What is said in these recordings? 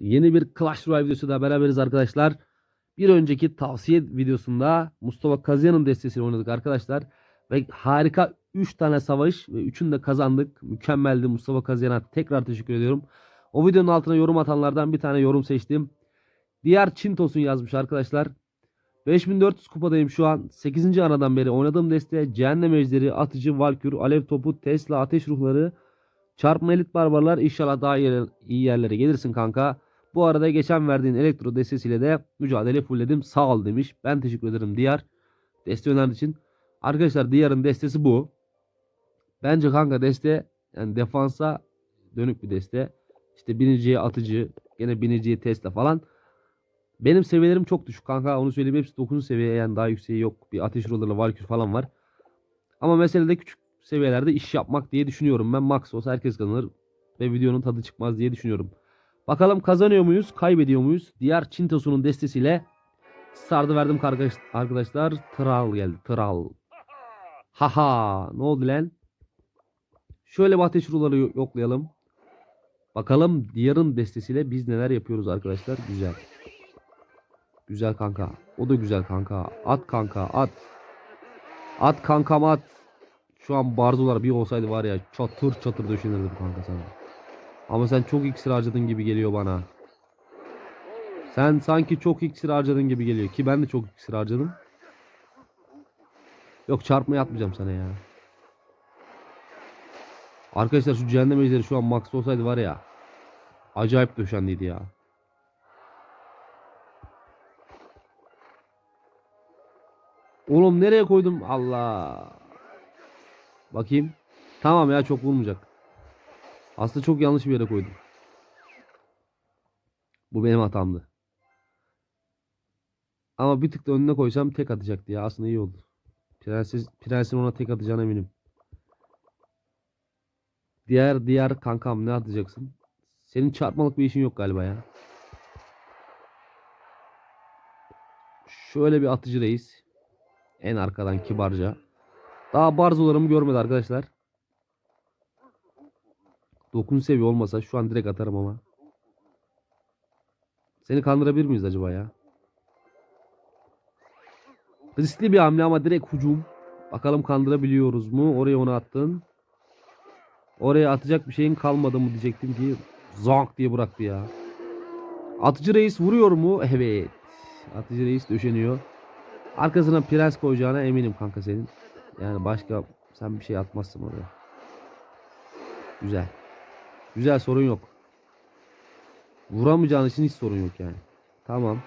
Yeni bir Clash Royale videosu da beraberiz arkadaşlar. Bir önceki tavsiye videosunda Mustafa Kazıyan'ın destesiyle oynadık arkadaşlar. Ve harika 3 tane savaş ve 3'ünü de kazandık. Mükemmeldi Mustafa Kazıyan'a tekrar teşekkür ediyorum. O videonun altına yorum atanlardan bir tane yorum seçtim. Diğer Çintos'un yazmış arkadaşlar. 5400 kupadayım şu an. 8. aradan beri oynadığım deste Cehennem Ejderi, Atıcı, Valkür, Alev Topu, Tesla, Ateş Ruhları, Çarpma Elit Barbarlar inşallah daha iyi, yerlere gelirsin kanka. Bu arada geçen verdiğin elektro destesiyle de mücadele fullledim. Sağ ol demiş. Ben teşekkür ederim Diyar. Deste önerdiği için. Arkadaşlar Diyar'ın destesi bu. Bence kanka deste yani defansa dönük bir deste. İşte biniciye atıcı, gene biniciye Tesla falan. Benim seviyelerim çok düşük kanka. Onu söyleyeyim hepsi 9. seviye yani daha yükseği yok. Bir ateş rollerla Valkür falan var. Ama mesele de küçük seviyelerde iş yapmak diye düşünüyorum. Ben max olsa herkes kazanır ve videonun tadı çıkmaz diye düşünüyorum. Bakalım kazanıyor muyuz, kaybediyor muyuz? Diğer Çintosu'nun destesiyle sardı verdim arkadaşlar. Tral geldi. Tral. Haha. Ne oldu lan? Şöyle ateş ruları yo- yoklayalım. Bakalım diğerın destesiyle biz neler yapıyoruz arkadaşlar. Güzel. Güzel kanka. O da güzel kanka. At kanka at. At kankam at. Şu an barzolar bir olsaydı var ya çatır çatır döşenirdim kanka sana. Ama sen çok iksir harcadın gibi geliyor bana. Sen sanki çok iksir harcadın gibi geliyor. Ki ben de çok iksir harcadım. Yok çarpma yapmayacağım sana ya. Arkadaşlar şu cehennem ejderi şu an max olsaydı var ya. Acayip döşendiydi ya. Oğlum nereye koydum? Allah. Bakayım. Tamam ya çok vurmayacak. Aslında çok yanlış bir yere koydum. Bu benim hatamdı. Ama bir tık da önüne koysam tek atacaktı ya. Aslında iyi oldu. Prenses, prensin ona tek atacağına eminim. Diğer diğer kankam ne atacaksın? Senin çarpmalık bir işin yok galiba ya. Şöyle bir atıcı reis. En arkadan kibarca. Daha barzolarımı görmedi arkadaşlar. 9 seviye olmasa şu an direkt atarım ama. Seni kandırabilir miyiz acaba ya? Riskli bir hamle ama direkt hücum. Bakalım kandırabiliyoruz mu? Oraya onu attın. Oraya atacak bir şeyin kalmadı mı diyecektim ki zonk diye bıraktı ya. Atıcı reis vuruyor mu? Evet. Atıcı reis döşeniyor. Arkasına prens koyacağına eminim kanka senin. Yani başka sen bir şey atmazsın oraya. Güzel. Güzel sorun yok. Vuramayacağın için hiç sorun yok yani. Tamam.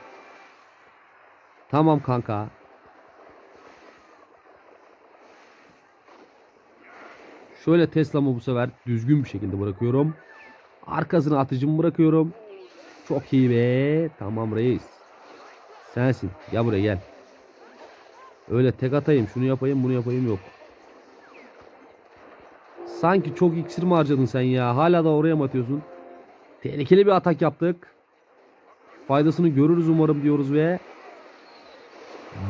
Tamam kanka. Şöyle Tesla'mı bu sefer düzgün bir şekilde bırakıyorum. Arkasına atıcımı bırakıyorum. Çok iyi be. Tamam reis. Sensin. Gel buraya gel. Öyle tek atayım, şunu yapayım, bunu yapayım yok. Sanki çok iksir mi harcadın sen ya? Hala da oraya mı atıyorsun? Tehlikeli bir atak yaptık. Faydasını görürüz umarım diyoruz ve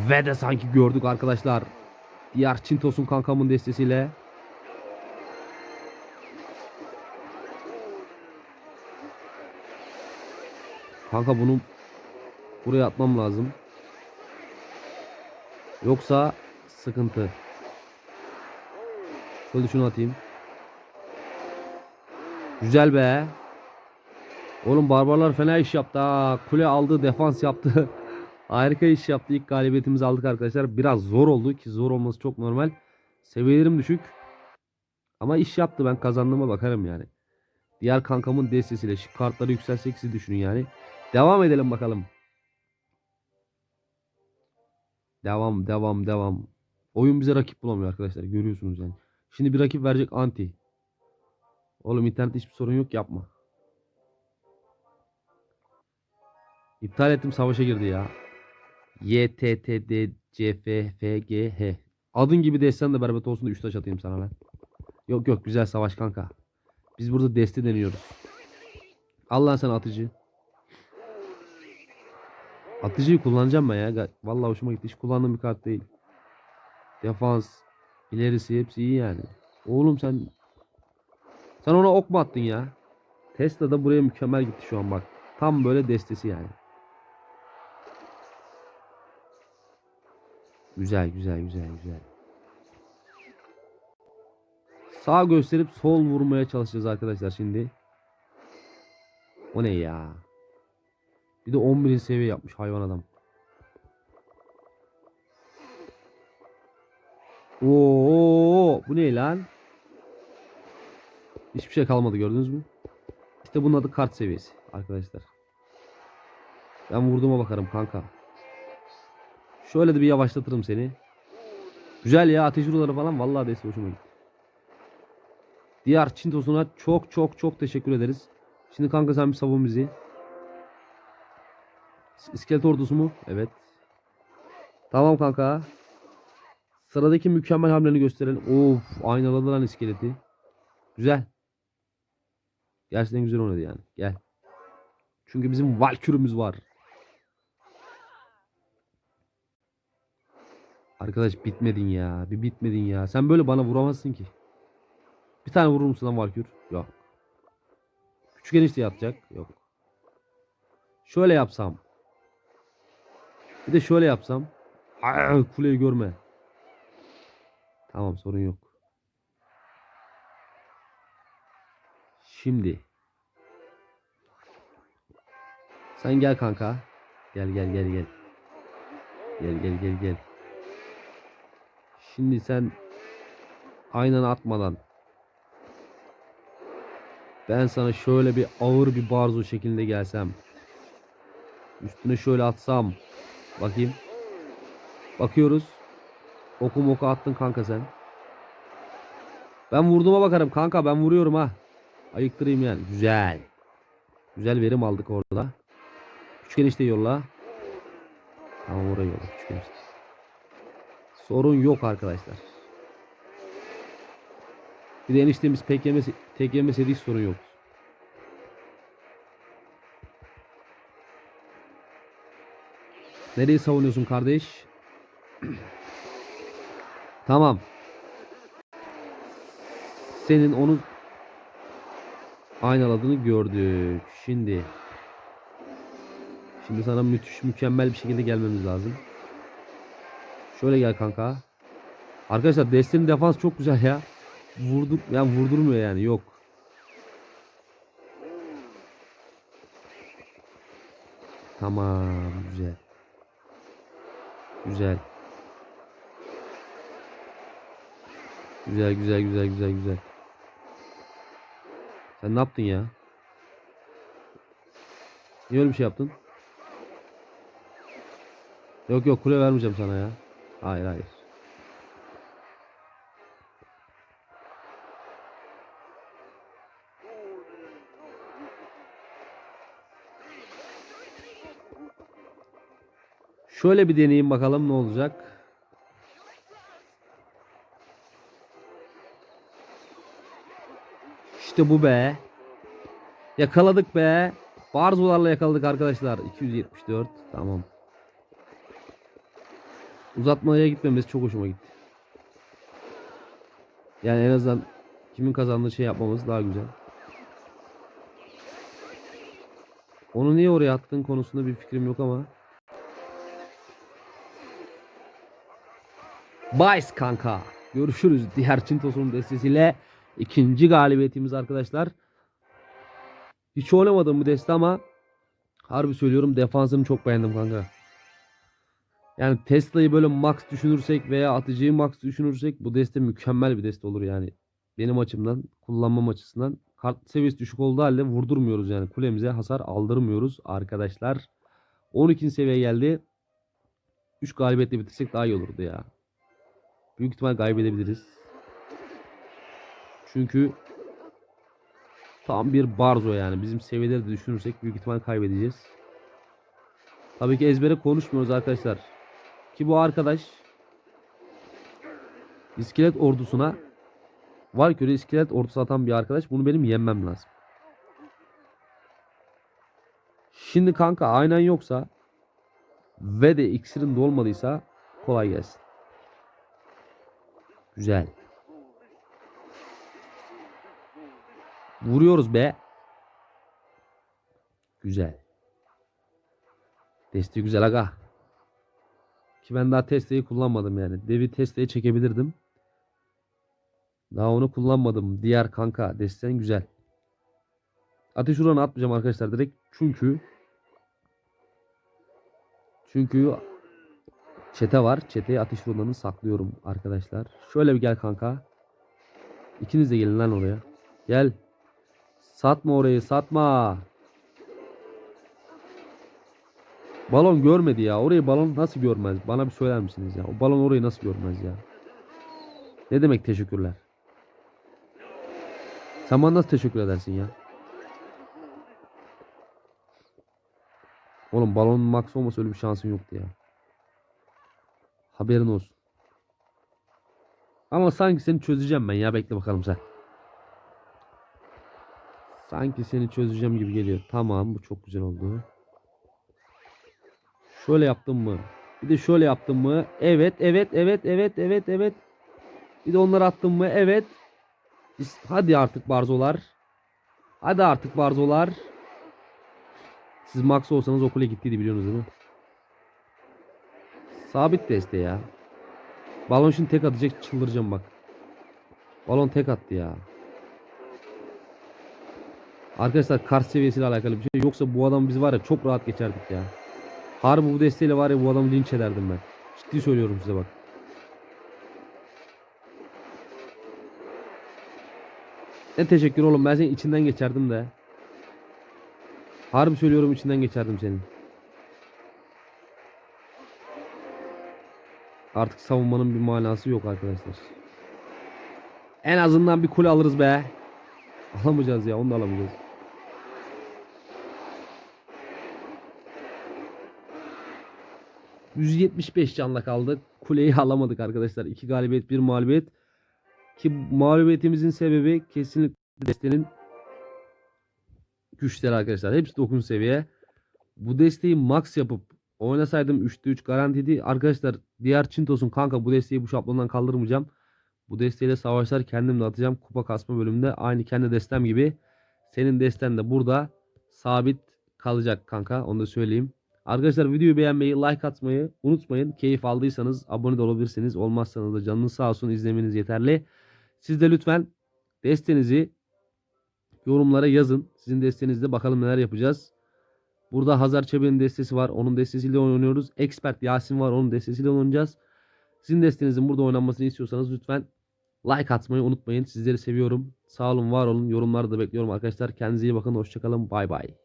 ve de sanki gördük arkadaşlar. Diğer Çintos'un kankamın destesiyle. Kanka bunu buraya atmam lazım. Yoksa sıkıntı. Şöyle şunu atayım. Güzel be. Oğlum barbarlar fena iş yaptı ha. Kule aldı, defans yaptı. Harika iş yaptı. İlk galibiyetimizi aldık arkadaşlar. Biraz zor oldu ki zor olması çok normal. Seviyelerim düşük. Ama iş yaptı. Ben kazandığıma bakarım yani. Diğer kankamın destesiyle şu kartları yükselsek siz düşünün yani. Devam edelim bakalım. Devam devam devam. Oyun bize rakip bulamıyor arkadaşlar. Görüyorsunuz yani. Şimdi bir rakip verecek anti. Oğlum internette hiçbir sorun yok yapma. İptal ettim savaşa girdi ya. Y T T D C F F G H. Adın gibi desten de berbat olsun da 3 taş atayım sana lan. Yok yok güzel savaş kanka. Biz burada deste deniyoruz. Allah sen atıcı. Atıcıyı kullanacağım ben ya. Vallahi hoşuma gitti. Hiç kullandığım bir kart değil. Defans, ilerisi hepsi iyi yani. Oğlum sen sen ona ok mu attın ya? Tesla da buraya mükemmel gitti şu an bak. Tam böyle destesi yani. Güzel güzel güzel güzel. Sağ gösterip sol vurmaya çalışacağız arkadaşlar şimdi. O ne ya? Bir de 11. seviye yapmış hayvan adam. Oo, bu ne lan? Hiçbir şey kalmadı gördünüz mü? İşte bunun adı kart seviyesi arkadaşlar. Ben vurduğuma bakarım kanka. Şöyle de bir yavaşlatırım seni. Güzel ya ateş ruları falan vallahi desi hoşuma gitti. Diğer Çintos'una çok çok çok teşekkür ederiz. Şimdi kanka sen bir savun bizi. İskelet ordusu mu? Evet. Tamam kanka. Sıradaki mükemmel hamleni gösterelim. Of aynaladı lan iskeleti. Güzel. Gerçekten güzel oynadı yani. Gel. Çünkü bizim Valkürümüz var. Arkadaş bitmedin ya. Bir bitmedin ya. Sen böyle bana vuramazsın ki. Bir tane vurur musun lan Valkür? Yok. Küçük enişte yapacak. Yok. Şöyle yapsam. Bir de şöyle yapsam. Kuleyi görme. Tamam sorun yok. Şimdi. Sen gel kanka. Gel gel gel gel. Gel gel gel gel. Şimdi sen aynen atmadan ben sana şöyle bir ağır bir barzo şeklinde gelsem üstüne şöyle atsam bakayım. Bakıyoruz. Oku moku attın kanka sen. Ben vurduğuma bakarım kanka. Ben vuruyorum ha. Ayıktırayım yani. Güzel. Güzel verim aldık orada. Küçük enişte yolla. Tamam oraya yolla. Küçük enişte sorun yok arkadaşlar. Bir de eniştemiz pek yemesi, tek yemeseydi hiç sorun yok. Nereyi savunuyorsun kardeş? tamam. Senin onu aynaladığını gördük. Şimdi Şimdi sana müthiş mükemmel bir şekilde gelmemiz lazım. Şöyle gel kanka. Arkadaşlar Destiny'nin defans çok güzel ya. Vurdur yani vurdurmuyor yani yok. Tamam güzel. Güzel. Güzel güzel güzel güzel güzel. Sen ne yaptın ya? Niye öyle bir şey yaptın? Yok yok kule vermeyeceğim sana ya. Hayır hayır. Şöyle bir deneyeyim bakalım ne olacak. İşte bu be. Yakaladık be. Barzolarla yakaladık arkadaşlar. 274. Tamam. Uzatmaya gitmemiz çok hoşuma gitti. Yani en azından kimin kazandığı şey yapmamız daha güzel. Onu niye oraya attığın konusunda bir fikrim yok ama. Bice kanka. Görüşürüz. Diğer Çintos'un destesiyle ikinci galibiyetimiz arkadaşlar. Hiç oynamadım bu deste ama harbi söylüyorum defansını çok beğendim kanka. Yani Tesla'yı böyle max düşünürsek veya atıcıyı max düşünürsek bu deste mükemmel bir deste olur yani. Benim açımdan, kullanmam açısından kart seviyesi düşük olduğu halde vurdurmuyoruz yani. Kulemize hasar aldırmıyoruz arkadaşlar. 12. seviye geldi. 3 galibiyetle bitirsek daha iyi olurdu ya. Büyük ihtimal kaybedebiliriz. Çünkü tam bir barzo yani. Bizim seviyeleri de düşünürsek büyük ihtimal kaybedeceğiz. Tabii ki ezbere konuşmuyoruz arkadaşlar. Ki bu arkadaş iskelet ordusuna Valkyrie iskelet ordusu atan bir arkadaş. Bunu benim yenmem lazım. Şimdi kanka aynen yoksa ve de iksirin dolmadıysa kolay gelsin. Güzel. Vuruyoruz be. Güzel. Desteği güzel aga. Ki ben daha testeyi kullanmadım yani. Devi testeyi çekebilirdim. Daha onu kullanmadım. Diğer kanka desten güzel. Ateş uranı atmayacağım arkadaşlar direkt. Çünkü çünkü çete var. Çeteye ateş uranını saklıyorum arkadaşlar. Şöyle bir gel kanka. İkiniz de gelin lan oraya. Gel. Satma orayı satma. Balon görmedi ya. Orayı balon nasıl görmez? Bana bir söyler misiniz ya? O balon orayı nasıl görmez ya? Ne demek teşekkürler? Sen bana nasıl teşekkür edersin ya? Oğlum balonun max olmasa öyle bir şansın yoktu ya. Haberin olsun. Ama sanki seni çözeceğim ben ya. Bekle bakalım sen. Sanki seni çözeceğim gibi geliyor. Tamam bu çok güzel oldu. Şöyle yaptım mı? Bir de şöyle yaptım mı? Evet, evet, evet, evet, evet, evet. Bir de onları attım mı? Evet. Hadi artık barzolar. Hadi artık barzolar. Siz Max olsanız okula gittiydi biliyorsunuz değil mi? Sabit deste ya. Balon şimdi tek atacak çıldıracağım bak. Balon tek attı ya. Arkadaşlar kart seviyesiyle alakalı bir şey. Yoksa bu adam biz var ya çok rahat geçerdik ya. Harbi bu desteğiyle var ya bu adamı linç ederdim ben. Ciddi söylüyorum size bak. Ne teşekkür oğlum ben senin içinden geçerdim de. Harbi söylüyorum içinden geçerdim senin. Artık savunmanın bir manası yok arkadaşlar. En azından bir kule alırız be. Alamayacağız ya onu da alamayacağız. ...175 canla kaldık. Kuleyi alamadık arkadaşlar. 2 galibiyet, 1 mağlubiyet. Ki mağlubiyetimizin sebebi kesinlikle destenin güçleri arkadaşlar. Hepsi 9 seviye. Bu desteği max yapıp oynasaydım 3'te 3 garantiydi. Arkadaşlar diğer Çintos'un kanka bu desteği bu şablondan kaldırmayacağım. Bu desteğiyle savaşlar kendim de atacağım. Kupa kasma bölümünde aynı kendi destem gibi. Senin desten de burada sabit kalacak kanka. Onu da söyleyeyim. Arkadaşlar videoyu beğenmeyi, like atmayı unutmayın. Keyif aldıysanız abone de olabilirsiniz. Olmazsanız da canınız sağ olsun izlemeniz yeterli. Siz de lütfen destenizi yorumlara yazın. Sizin destenizde bakalım neler yapacağız. Burada Hazar Çebi'nin destesi var. Onun destesiyle oynuyoruz. Expert Yasin var. Onun destesiyle oynayacağız. Sizin destenizin burada oynanmasını istiyorsanız lütfen like atmayı unutmayın. Sizleri seviyorum. Sağ olun, var olun. Yorumlarda da bekliyorum arkadaşlar. Kendinize iyi bakın. Hoşçakalın. Bay bay.